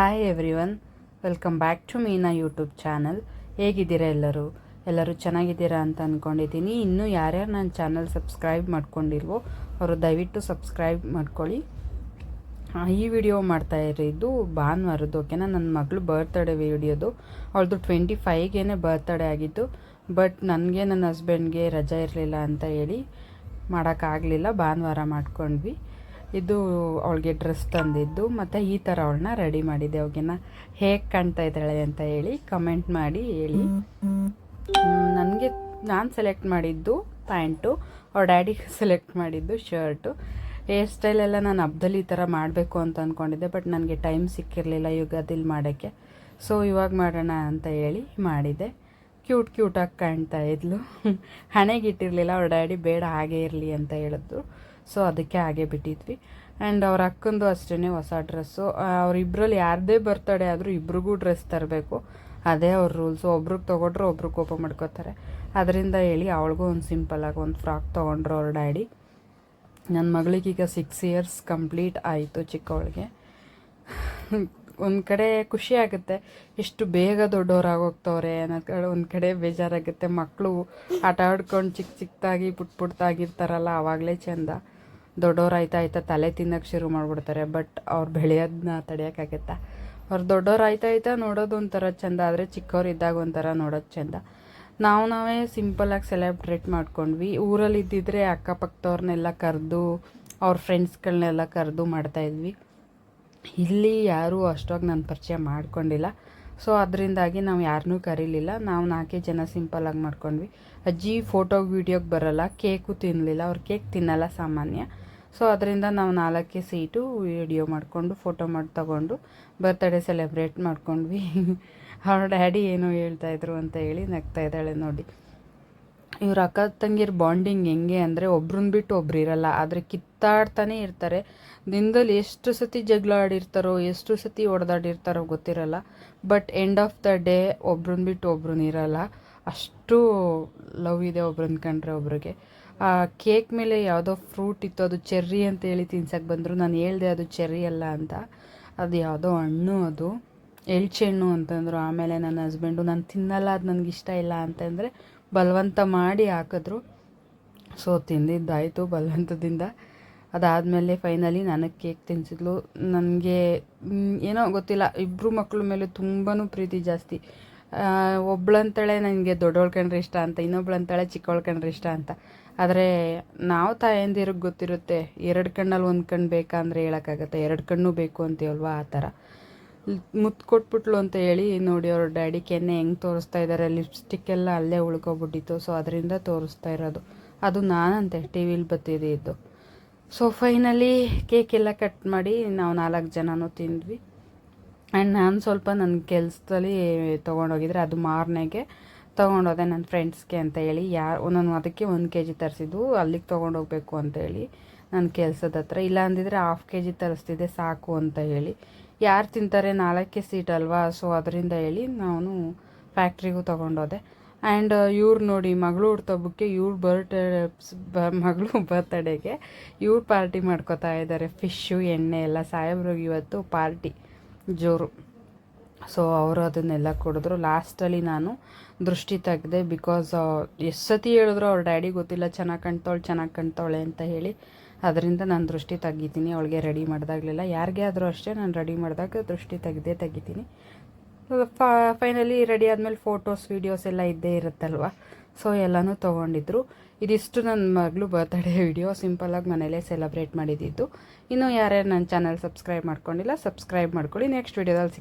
Hi everyone welcome back to Meena YouTube channel ಹೇಗಿದ್ದೀರಾ ಎಲ್ಲರೂ? ಎಲ್ಲರೂ ಚೆನ್ನಾಗಿದ್ದೀರಾ ಅಂತ ಅಂದ್ಕೊಂಡಿದ್ದೀನಿ ಇನ್ನೂ ಯಾರ್ಯಾರು ನನ್ನ ಚಾನಲ್ ಸಬ್ಸ್ಕ್ರೈಬ್ ಮಾಡ್ಕೊಂಡಿಲ್ವೋ, ಅವರು ದಯವಿಟ್ಟು ಸಬ್ಸ್ಕ್ರೈಬ್ ಮಾಡ್ಕೊಳ್ಳಿ. ಈ ವಿಡಿಯೋ ಮಾಡ್ತಾ ಇರೋದು ಭಾನುವಾರದ್ದು ಓಕೆನಾ ನನ್ನ ಮಗಳು ಬರ್ತ್ಡೇ ವಿಡಿಯೋದು ಅವಳದು ಟ್ವೆಂಟಿ ಫೈವ್ಗೇನೆ ಬರ್ತ್ಡೇ ಆಗಿತ್ತು. ಬಟ್ ನನಗೆ, ನನ್ನ ಹಸ್ಬೆಂಡ್ಗೆ ರಜಾ ಇರಲಿಲ್ಲ ಅಂತ ಹೇಳಿ ಮಾಡೋಕ್ಕಾಗಲಿಲ್ಲ, ಭಾನುವಾರ ಮಾಡ್ಕೊಂಡ್ವಿ. ಇದು ಅವಳಿಗೆ ಡ್ರೆಸ್ ತಂದಿದ್ದು ಮತ್ತು ಈ ಥರ ಅವಳನ್ನ ರೆಡಿ ಮಾಡಿದ್ದೆ ಅವಗಿನ ಹೇಗೆ ಕಾಣ್ತಾ ಇದ್ದಾಳೆ ಅಂತ ಹೇಳಿ ಕಮೆಂಟ್ ಮಾಡಿ ಹೇಳಿ. ನನಗೆ ನಾನು ಸೆಲೆಕ್ಟ್ ಮಾಡಿದ್ದು ಪ್ಯಾಂಟು ಅವ್ರ ಡ್ಯಾಡಿಗೆ ಸೆಲೆಕ್ಟ್ ಮಾಡಿದ್ದು ಶರ್ಟು ಹೇರ್ ಸ್ಟೈಲ್ ಎಲ್ಲ ನಾನು ಹಬ್ಬದಲ್ಲಿ ಈ ಥರ ಮಾಡಬೇಕು ಅಂತ ಅಂದ್ಕೊಂಡಿದ್ದೆ ಬಟ್ ನನಗೆ ಟೈಮ್ ಸಿಕ್ಕಿರಲಿಲ್ಲ ಯುಗಾದಿಲಿ ಮಾಡೋಕ್ಕೆ. ಸೊ ಇವಾಗ ಮಾಡೋಣ ಅಂತ ಹೇಳಿ ಮಾಡಿದೆ. ಕ್ಯೂಟ್ ಕ್ಯೂಟಾಗಿ ಕಾಣ್ತಾ ಇದ್ಲು. ಹಣೆಗೆ ಇಟ್ಟಿರಲಿಲ್ಲ ಅವ್ರ ಡ್ಯಾಡಿ ಬೇಡ ಹಾಗೆ ಇರಲಿ ಅಂತ ಹೇಳಿದ್ರು ಸೊ ಅದಕ್ಕೆ ಹಾಗೆ ಬಿಟ್ಟಿದ್ವಿ. ಆ್ಯಂಡ್ ಅವ್ರ ಅಕ್ಕಂದು ಅಷ್ಟೇ ಹೊಸ ಡ್ರೆಸ್ಸು ಅವರಿಬ್ಬರಲ್ಲಿ ಯಾರದೇ ಬರ್ತಡೇ ಆದರೂ ಇಬ್ರಿಗೂ ಡ್ರೆಸ್ ತರಬೇಕು. ಅದೇ ಅವ್ರ ರೂಲ್ಸು ಒಬ್ರಿಗೆ ತೊಗೊಂಡ್ರೆ ಒಬ್ರು ಕೋಪ ಮಾಡ್ಕೋತಾರೆ. ಅದರಿಂದ ಹೇಳಿ ಅವಳಿಗೂ ಒಂದು ಸಿಂಪಲಾಗಿ ಒಂದು ಫ್ರಾಕ್ ತೊಗೊಂಡ್ರು ಅವ್ರ ಡ್ಯಾಡಿ ನನ್ನ ಮಗಳಿಗೀಗ ಸಿಕ್ಸ್ ಇಯರ್ಸ್ ಕಂಪ್ಲೀಟ್ ಆಯಿತು ಚಿಕ್ಕವಳಿಗೆ. ಒಂದು ಕಡೆ ಖುಷಿ ಆಗುತ್ತೆ. ಎಷ್ಟು ಬೇಗ ದೊಡ್ಡವರಾಗೋಗ್ತವ್ರೆ ಅನ್ನೋದು ಒಂದು ಕಡೆ ಬೇಜಾರಾಗುತ್ತೆ. ಮಕ್ಕಳು ಆಟ ಆಡ್ಕೊಂಡು ಚಿಕ್ಕ ಚಿಕ್ಕದಾಗಿ ಪುಟ್ ಪುಟ್ಟಾಗಿರ್ತಾರಲ್ಲ ಆವಾಗಲೇ ಚೆಂದ. ದೊಡ್ಡವ್ರು ಆಯ್ತಾ ತಲೆ ತಿನ್ನೋಕೆ ಶುರು ಮಾಡಿಬಿಡ್ತಾರೆ, ಬಟ್ ಅವ್ರು ಬೆಳೆಯೋದನ್ನ ತಡೆಯೋಕ್ಕಾಗತ್ತಾ ಅವ್ರು ದೊಡ್ಡವ್ರು ಆಯ್ತಾ ನೋಡೋದು ಒಂಥರ ಚೆಂದ, ಆದರೆ ಚಿಕ್ಕವ್ರು ಇದ್ದಾಗ ಒಂಥರ ನೋಡೋದು ಚೆಂದ. ನಾವು ನಾವೇ ಸಿಂಪಲಾಗಿ ಸೆಲೆಬ್ರೇಟ್ ಮಾಡ್ಕೊಂಡ್ವಿ. ಊರಲ್ಲಿ ಇದ್ದಿದ್ರೆ ಅಕ್ಕಪಕ್ಕದವ್ರನ್ನೆಲ್ಲ ಕರೆದು, ಅವ್ರ ಫ್ರೆಂಡ್ಸ್ಗಳನ್ನೆಲ್ಲ ಕರೆದು ಮಾಡ್ತಾಯಿದ್ವಿ ಇಲ್ಲಿ ಯಾರೂ ಅಷ್ಟೊಂದು ನಾನು ಪರಿಚಯ ಮಾಡ್ಕೊಂಡಿಲ್ಲ. ಸೊ ಅದರಿಂದಾಗಿ ನಾವು ಯಾರನ್ನೂ ಕರೀಲಿಲ್ಲ. ನಾವು ನಾಲ್ಕೇ ಜನ ಸಿಂಪಲಾಗಿ ಮಾಡ್ಕೊಂಡ್ವಿ. ಅಜ್ಜಿ ಫೋಟೋ ವೀಡಿಯೋಗೆ ಬರೋಲ್ಲ. ಕೇಕು ತಿನ್ನಲಿಲ್ಲ ಅವ್ರು ಕೇಕ್ ತಿನ್ನಲ್ಲ ಸಾಮಾನ್ಯ. ಸೊ ಅದರಿಂದ ನಾವು ನಾಲ್ಕೇ ಸೀಟು ವಿಡಿಯೋ ಮಾಡಿಕೊಂಡು, ಫೋಟೋ ಮಾಡಿ ತಗೊಂಡು ಬರ್ತ್ಡೇ ಸೆಲೆಬ್ರೇಟ್ ಮಾಡ್ಕೊಂಡ್ವಿ. ಅವ್ರ ಡ್ಯಾಡಿ ಏನೋ ಹೇಳ್ತಾಯಿದ್ರು ಅಂತ ಹೇಳಿ ನಗ್ತಾ ಇದ್ದಾಳೆ ನೋಡಿ. ಇವ್ರ ಅಕ್ಕ ತಂಗಿರ ಬಾಂಡಿಂಗ್ ಹೆಂಗೆ ಅಂದರೆ ಒಬ್ರನ್ನ ಬಿಟ್ಟು ಒಬ್ರು ಇರಲ್ಲ, ಆದರೆ ಕಿತ್ತಾಡ್ತಾನೆ ಇರ್ತಾರೆ. ದಿನದಲ್ಲಿ ಎಷ್ಟು ಸತಿ ಜಗಳ ಆಡಿರ್ತಾರೋ, ಎಷ್ಟು ಸತಿ ಹೊಡೆದಾಡಿರ್ತಾರೋ ಗೊತ್ತಿರಲ್ಲ. But end of the day ಒಬ್ರನ್ನ ಬಿಟ್ಟು ಒಬ್ರನ್ನ ಇರಲ್ಲ. ಅಷ್ಟು ಲವ್ ಇದೆ ಒಬ್ರನ್ನ ಕಂಡ್ರೆ ಒಬ್ರಿಗೆ. ಆ ಕೇಕ್ ಮೇಲೆ ಯಾವುದೋ ಫ್ರೂಟ್ ಇತ್ತು, ಅದು ಚೆರ್ರಿ ಅಂತ ಹೇಳಿ ತಿನ್ಸಕ್ಕೆ ಬಂದರು. ನಾನು ಹೇಳ್ದೆ ಅದು ಚೆರ್ರಿ ಅಲ್ಲ ಅಂತ. ಅದು ಯಾವುದೋ ಹಣ್ಣು ಅದು ಎಳ್ಚೆ ಹಣ್ಣು ಅಂತಂದರು. ಆಮೇಲೆ ನನ್ನ ಹಸ್ಬೆಂಡು ನಾನು ತಿನ್ನಲ್ಲ, ಅದು ನನಗಿಷ್ಟ ಇಲ್ಲ ಅಂತಂದರೆ ಬಲವಂತ ಮಾಡಿ ಹಾಕಿದ್ರು. ಸೊ, ತಿಂದಿದ್ದಾಯಿತು ಬಲವಂತದಿಂದ. ಅದಾದಮೇಲೆ ಫೈನಲಿ ನನಗೆ ಕೇಕ್ ತಿನ್ಸಿದ್ಲು. ನನಗೆ ಏನೋ ಗೊತ್ತಿಲ್ಲ. ಇಬ್ಬರು ಮಕ್ಕಳ ಮೇಲೆ ತುಂಬಾ ಪ್ರೀತಿ ಜಾಸ್ತಿ. ಒಬ್ಳಂತಾಳೆ ನನಗೆ ದೊಡ್ಡವಳು ಕಂಡ್ರೆ ಇಷ್ಟ ಅಂತ, ಇನ್ನೊಬ್ಳಂತಳೆ ಚಿಕ್ಕವಳು ಕಂಡ್ರೆ ಇಷ್ಟ ಅಂತ. ಆದರೆ, ನಾವು ತಾಯಂದಿರಿಗೆ ಗೊತ್ತಿರುತ್ತೆ, ಎರಡು ಕಣ್ಣಲ್ಲಿ ಒಂದು ಕಣ್ಣು ಬೇಕಾ ಅಂದರೆ ಹೇಳೋಕ್ಕಾಗತ್ತೆ. ಎರಡು ಕಣ್ಣು ಬೇಕು ಅಂತೀವಲ್ವಾ ಆ ಥರ ಮುತ್ತು ಕೊಟ್ಬಿಟ್ಲು ಅಂತ ಹೇಳಿ, ನೋಡಿ ಅವ್ರ ಡ್ಯಾಡಿ ಕೆನ್ನೆ ಹೆಂಗೆ ತೋರಿಸ್ತಾ ಇದ್ದಾರೆ ಲಿಪ್ಸ್ಟಿಕ್ ಎಲ್ಲ ಅಲ್ಲೇ ಉಳ್ಕೊಬಿಟ್ಟಿತ್ತು ಸೊ ಅದರಿಂದ ತೋರಿಸ್ತಾ ಇರೋದು. ಅದು ನಾನಂತೆ, ಟಿ ವಿಲಿ ಬತ್ತಿದ್ದು ಸೊ ಫೈನಲಿ ಕೇಕ್ ಎಲ್ಲ ಕಟ್ ಮಾಡಿ ನಾವು ನಾಲ್ಕು ಜನನೂ ತಿಂದ್ವಿ. ಆ್ಯಂಡ್ ನಾನು ಸ್ವಲ್ಪ ನನ್ನ ಕೆಲಸದಲ್ಲಿ ತೊಗೊಂಡೋಗಿದ್ರೆ ಅದು ಮಾರನೆಗೆ ತೊಗೊಂಡೋದೆ ನನ್ನ ಫ್ರೆಂಡ್ಸ್ಗೆ ಅಂತ ಹೇಳಿ, ಯಾರು ನಾನು ಅದಕ್ಕೆ ಒಂದು ಕೆ ಜಿ ತರಿಸಿದ್ದು, ಅಲ್ಲಿಗೆ ತೊಗೊಂಡೋಗ್ಬೇಕು ಅಂತ ಹೇಳಿ. ನನ್ನ ಕೆಲಸದ ಹತ್ರ. ಇಲ್ಲ ಅಂದಿದ್ರೆ ಹಾಫ್ ಕೆ ಜಿ ತರಿಸ್ತಿದ್ದೆ ಸಾಕು ಅಂತ ಹೇಳಿ. ಯಾರು ತಿಂತಾರೆ ನಾಲ್ಕೇ ಸೀಟ್ ಅಲ್ವಾ? ಸೊ ಅದರಿಂದ ಹೇಳಿ ನಾನು ಫ್ಯಾಕ್ಟ್ರಿಗೂ ತೊಗೊಂಡೋದೆ. ಆ್ಯಂಡ್ ಇವ್ರು ನೋಡಿ, ಮಗಳು ಹುಡ್ತೊಬ್ಬಕ್ಕೆ ಇವ್ರ ಬರ್ಡೇ ಬ, ಮಗಳು ಬರ್ತಡೇಗೆ ಇವ್ರು ಪಾರ್ಟಿ ಮಾಡ್ಕೋತಾ ಇದ್ದಾರೆ ಫಿಶ್ಶು ಎಣ್ಣೆ ಎಲ್ಲ. ಸಾಹೇಬ್ರಿಗೆ ಇವತ್ತು ಪಾರ್ಟಿ ಜೋರು. ಸೊ ಅವರು ಅದನ್ನೆಲ್ಲ ಕೊಡಿದ್ರು. ಲಾಸ್ಟಲ್ಲಿ ನಾನು ದೃಷ್ಟಿ ತೆಗೆದೆ ಬಿಕಾಸ್ ಎಷ್ಟು ಸತಿ ಹೇಳಿದ್ರು ಅವ್ರ ಡ್ಯಾಡಿ ಗೊತ್ತಿಲ್ಲ, ಚೆನ್ನಾಗಿ ಕಾಣ್ತಾವಳೆ ಚೆನ್ನಾಗಿ ಕಾಣ್ತಾವಳೆ ಅಂತ ಹೇಳಿ. ಅದರಿಂದ ನಾನು ದೃಷ್ಟಿ ತೆಗಿತೀನಿ ಅವಳಿಗೆ ರೆಡಿ ಮಾಡಿದಾಗಲೆಲ್ಲ. ಯಾರಿಗೇ ಆದರೂ ಅಷ್ಟೇ ನಾನು ರೆಡಿ ಮಾಡಿದಾಗ ದೃಷ್ಟಿ ತೆಗೆದೇ ತೆಗಿತೀನಿ. ಫೈನಲಿ ರೆಡಿ ಆದಮೇಲೆ ಫೋಟೋಸ್ ವೀಡಿಯೋಸ್ ಎಲ್ಲ ಇದ್ದೇ ಇರುತ್ತಲ್ವ? ಸೊ ಎಲ್ಲನೂ ತೊಗೊಂಡಿದ್ರು. ಇದಿಷ್ಟು ನನ್ನ ಮಗಳು ಬರ್ತ್ಡೇ ವಿಡಿಯೋ ಸಿಂಪಲಾಗಿ ಮನೇಲೇ ಸೆಲೆಬ್ರೇಟ್ ಮಾಡಿದ್ದು. ಇನ್ನು ಯಾರ್ಯಾರು ನನ್ನ ಚಾನಲ್ ಸಬ್ಸ್ಕ್ರೈಬ್ ಮಾಡ್ಕೊಂಡಿಲ್ಲ ಸಬ್ಸ್ಕ್ರೈಬ್ ಮಾಡ್ಕೊಳ್ಳಿ. ನೆಕ್ಸ್ಟ್ ವೀಡಿಯೋದಲ್ಲಿ